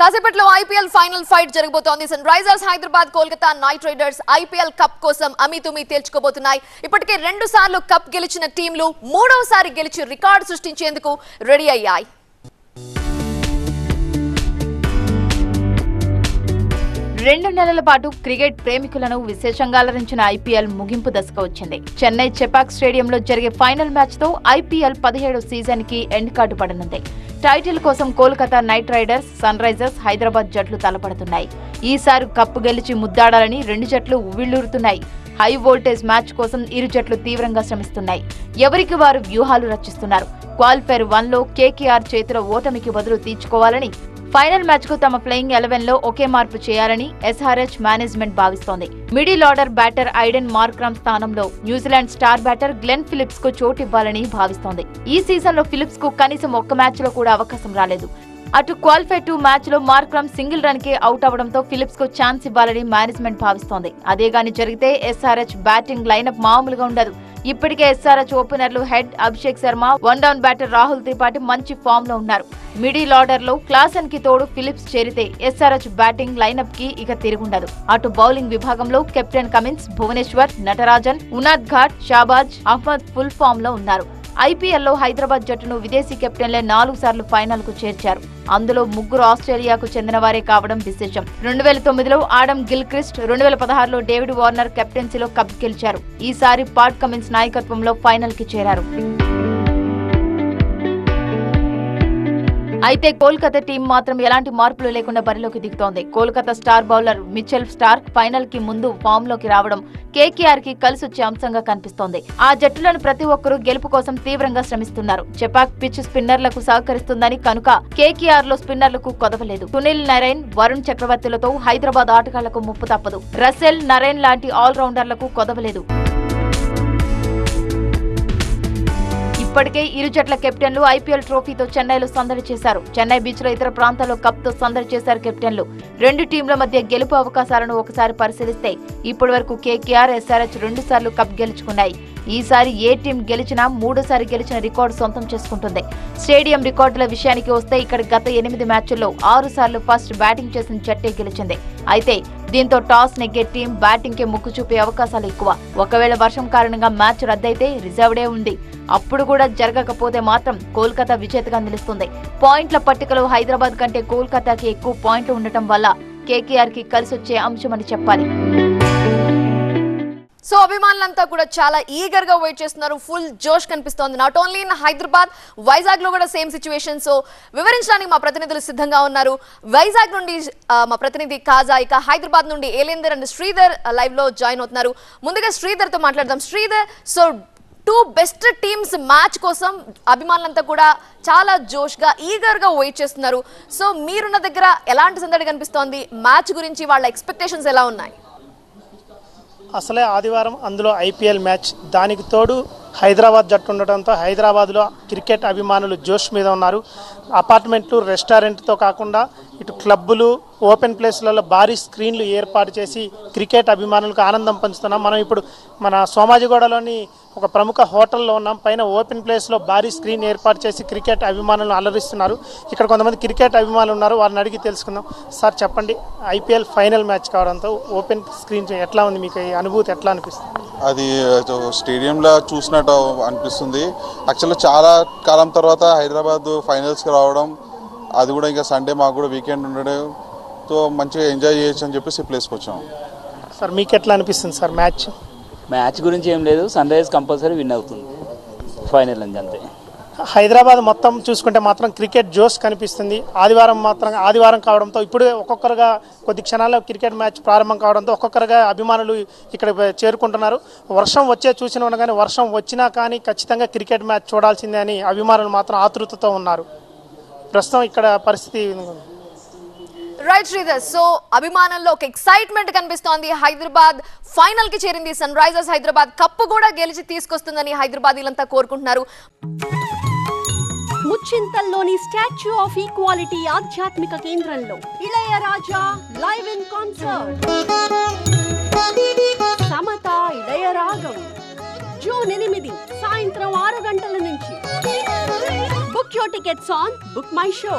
కాసేపట్లో IPL final fight జరగబోతోంది. Sunrisers Hyderabad Kolkata Knight Riders IPL cup కోసం అమితుమి తేల్చుకోబోతున్నాయి. ఇప్పటికే రెండు సార్లు కప్ గెలిచిన టీంలు మూడవసారి గెలిచి రికార్డు సృష్టించేందుకు రెడీ అయ్యాయి. రెండు నెలల పాటు క్రికెట్ ప్రేమికులను విశేషంగా అలరించిన ఐపీఎల్ ముగింపు దశకు వచ్చింది. చెన్నై చెపాక్ స్టేడియంలో జరిగే ఫైనల్ మ్యాచ్తో ఐపీఎల్ పదిహేడు సీజన్కి ఎండ్ కార్డు పడనుంది. టైటిల్ కోసం Kolkata Knight Riders Sunrisers Hyderabad జట్లు తలపడుతున్నాయి. ఈసారి కప్పు గెలిచి ముద్దాడాలని రెండు జట్లు ఉవ్విళ్ళూరుతున్నాయి హై వోల్టేజ్ మ్యాచ్ కోసం ఇరు జట్లు తీవ్రంగా శ్రమిస్తున్నాయి. ఎవరికి వారు వ్యూహాలు రచిస్తున్నారు? క్వాలిఫైర్ వన్లో కేకేఆర్ చేతిలో ఓటమికి బదులు తీర్చుకోవాలని ఫైనల్ మ్యాచ్కు తమ ప్లేయింగ్ ఎలెవెన్లో ఒకే మార్పు చేయాలని ఎస్ఆర్హెచ్ మేనేజ్మెంట్ భావిస్తోంది. Middle order batter Aiden Markram స్థానంలో New Zealand star batter Glenn ఫిలిప్స్కు చోటు ఇవ్వాలని భావిస్తోంది. ఈ సీజన్లో ఫిలిప్స్కు కనీసం ఒక్క మ్యాచ్లో కూడా అవకాశం రాలేదు. అటు క్వాలిఫై టూ మ్యాచ్లో మార్క్రమ్ సింగిల్ రన్ కే అవుట్ అవడంతో ఫిలిప్స్కు ఛాన్స్ ఇవ్వాలని మేనేజ్మెంట్ భావిస్తోంది. అదే గాని జరిగితే ఎస్ఆర్హెచ్ బ్యాటింగ్ లైనప్ మామూలుగా ఉండదు. ఇప్పటికే ఎస్ఆర్హెచ్ ఓపెనర్లు Head Abhishek Sharma one down batter Rahul Tripathi మంచి ఫామ్లో ఉన్నారు. మిడిల్ ఆర్డర్లో క్లాసన్కి తోడు ఫిలిప్స్ చేరితే ఎస్ఆర్హెచ్ బ్యాటింగ్ లైనప్కి ఇక తిరుగుండదు. అటు బౌలింగ్ విభాగంలో captain Cummins Bhuvneshwar Natarajan Unadkat Shahbaz Ahmed full ఫామ్లో ఉన్నారు. ఐపీఎల్లో హైదరాబాద్ జట్టును విదేశీ కెప్టెన్లే నాలుగు సార్లు ఫైనల్కు చేర్చారు. అందులో ముగ్గురు ఆస్ట్రేలియాకు చెందిన వారే కావడం విశేషం. రెండు వేల తొమ్మిదిలో ఆడమ్ గిల్క్రిస్ట్ రెండు వేల పదహారులో డేవిడ్ వార్నర్ కెప్టెన్సీలో కప్ గెలిచారు. ఈసారి పాట్ కమిన్స్ నాయకత్వంలో ఫైనల్కి చేరారు. అయితే కోల్కతా టీం మాత్రం ఎలాంటి మార్పులు లేకుండా బరిలోకి దిగుతోంది. Kolkata star bowler Mitchell Starc ఫైనల్కి ముందు ఫామ్లోకి రావడం కేకేఆర్కి కలిసొచ్చే అంశంగా కనిపిస్తోంది. ఆ జట్టులోని ప్రతి ఒక్కరూ గెలుపు కోసం తీవ్రంగా శ్రమిస్తున్నారు. చెపాక్ పిచ్ స్పిన్నర్లకు సహకరిస్తుందని కనుక కేకేఆర్లో స్పిన్నర్లకు కొదవలేదు. సునీల్ నరైన్ వరుణ్ చక్రవర్తులతో హైదరాబాద్ ఆటగాళ్ళకు ముప్పు తప్పదు. రసెల్ నరైన్ లాంటి ఆల్రౌండర్లకు కొదవలేదు. ఇప్పటికే ఇరు జట్ల కెప్టెన్లు ఐపీఎల్ ట్రోఫీతో చెన్నైలో సందడి చేశారు. చెన్నై బీచ్లో ఇతర ప్రాంతాల్లో కప్తో సందడి చేశారు కెప్టెన్లు. రెండు టీంల మధ్య గెలుపు అవకాశాలను ఒకసారి పరిశీలిస్తే ఇప్పటి వరకు కేకేఆర్ ఎస్ఆర్హెచ్ రెండు సార్లు కప్ గెలుచుకున్నాయి. ఈసారి ఏ టీం గెలిచినా మూడోసారి గెలిచిన రికార్డు సొంతం చేసుకుంటుంది. స్టేడియం రికార్డుల విషయానికి వస్తే ఇక్కడ గత ఎనిమిది మ్యాచ్ల్లో ఆరు సార్లు ఫస్ట్ బ్యాటింగ్ చేసిన జట్టే గెలిచింది. అయితే దీంతో టాస్ నెగ్గే టీం బ్యాటింగ్కి మొగ్గు చూపే అవకాశాలు ఎక్కువ. ఒకవేళ వర్షం కారణంగా మ్యాచ్ రద్దయితే రిజర్వ్డే ఉంది. అప్పుడు కూడా జరగకపోతే మాత్రం కోల్కతా విజేతగా నిలుస్తుంది. పాయింట్ల పట్టికలో హైదరాబాద్ కంటే కోల్కతాకి ఎక్కువ పాయింట్లు ఉండటం వల్ల కేకేఆర్కి కలిసొచ్చే అంశమని చెప్పాలి. అభిమానులంతా కూడా చాలా ఈగర్గా వెయిట్ చేస్తున్నారు. ఫుల్ జోష్ కనిపిస్తోంది. నాట్ ఓన్లీ ఇన్ హైదరాబాద్ వైజాగ్లో కూడా సేమ్ సిచ్యువేషన్ సో వివరించడానికి మా ప్రతినిధులు సిద్ధంగా ఉన్నారు. వైజాగ్ నుండి మా ప్రతినిధి కాజా ఇక హైదరాబాద్ నుండి ఏలేందర్ అండ్ శ్రీధర్ లైవ్లో జాయిన్ అవుతున్నారు. ముందుగా శ్రీధర్తో మాట్లాడదాం. Sridhar so two best teams match కోసం అభిమానులంతా కూడా చాలా జోష్గా ఈగర్గా వెయిట్ చేస్తున్నారు. సో మీరున్న దగ్గర ఎలాంటి సందడి కనిపిస్తోంది? మ్యాచ్ గురించి వాళ్ళ ఎక్స్పెక్టేషన్స్ ఎలా ఉన్నాయి? అసలే ఆదివారం అందులో ఐపీఎల్ మ్యాచ్. దానికి తోడు హైదరాబాద్ జట్టు ఉండటంతో హైదరాబాద్లో క్రికెట్ అభిమానులు జోష్ మీద ఉన్నారు. అపార్ట్మెంట్లు రెస్టారెంట్తో కాకుండా ఇటు క్లబ్బులు ఓపెన్ ప్లేస్లలో భారీ స్క్రీన్లు ఏర్పాటు చేసి క్రికెట్ అభిమానులకు ఆనందం పంచుతున్నాం. మనం ఇప్పుడు మన సోమాజిగూడలోని ఒక ప్రముఖ హోటల్లో ఉన్నాం. పైన ఓపెన్ ప్లేస్లో భారీ స్క్రీన్ ఏర్పాటు చేసి క్రికెట్ అభిమానులను అలరిస్తున్నారు. ఇక్కడ కొంతమంది క్రికెట్ అభిమానులు ఉన్నారు. వారిని అడిగి తెలుసుకుందాం. సార్ చెప్పండి. ఐపీఎల్ ఫైనల్ మ్యాచ్ కావడంతో ఓపెన్ స్క్రీన్ ఎట్లా ఉంది? మీకు ఈ అనుభూతి ఎట్లా అనిపిస్తుంది? అది స్టేడియంలో చూసినట్టు అనిపిస్తుంది. యాక్చువల్గా చాలా కాలం తర్వాత హైదరాబాద్ ఫైనల్స్కి రావడం అది కూడా ఇంకా సండే మాకు కూడా వీకెండ్ ఉండడంతో మంచిగా ఎంజాయ్ చేయొచ్చు అని చెప్పేసి ప్లేస్కి వచ్చాం. సార్ మీకు ఎట్లా అనిపిస్తుంది సార్ మ్యాచ్? మ్యాచ్ గురించి ఏం లేదు. సన్ రైజర్స్ కంపల్సరీ విన్ అవుతుంది. ఫైనల్ నుంచి అంతే. హైదరాబాద్ మొత్తం చూసుకుంటే మాత్రం క్రికెట్ జోష్ కనిపిస్తుంది. ఆదివారం మాత్రం ఆదివారం కావడంతో ఇప్పుడే ఒక్కొక్కరుగా కొద్ది క్షణాల్లో క్రికెట్ మ్యాచ్ ప్రారంభం కావడంతో ఒక్కొక్కరుగా అభిమానులు ఇక్కడ చేరుకుంటున్నారు. వర్షం వచ్చే చూసిన ఉండగానే వర్షం వచ్చినా కానీ ఖచ్చితంగా క్రికెట్ మ్యాచ్ చూడాల్సిందే అని అభిమానులు మాత్రం ఆతృతతో ఉన్నారు. ప్రస్తుతం ఇక్కడ పరిస్థితి రైట్ శ్రీధర్ సో అభిమానంలో ఒక ఎక్సైట్మెంట్ కనిపిస్తోంది. హైదరాబాద్ ఫైనల్కి చేరింది సన్ రైజర్స్ హైదరాబాద్ కప్పు కూడా గెలిచి తీసుకొస్తుందని హైదరాబాద్ కోరుకుంటున్నారు. ముచ్చింతల్లోని స్టాచ్యూ ఆఫ్ ఈక్వాలిటీ ఆధ్యాత్మిక కేంద్రంలో Ilaiyaraaja live in concert Samatha Ilayaragam June ఎనిమిది సాయంత్రం ఆరు గంటల నుంచి. Book your tickets on BookMyShow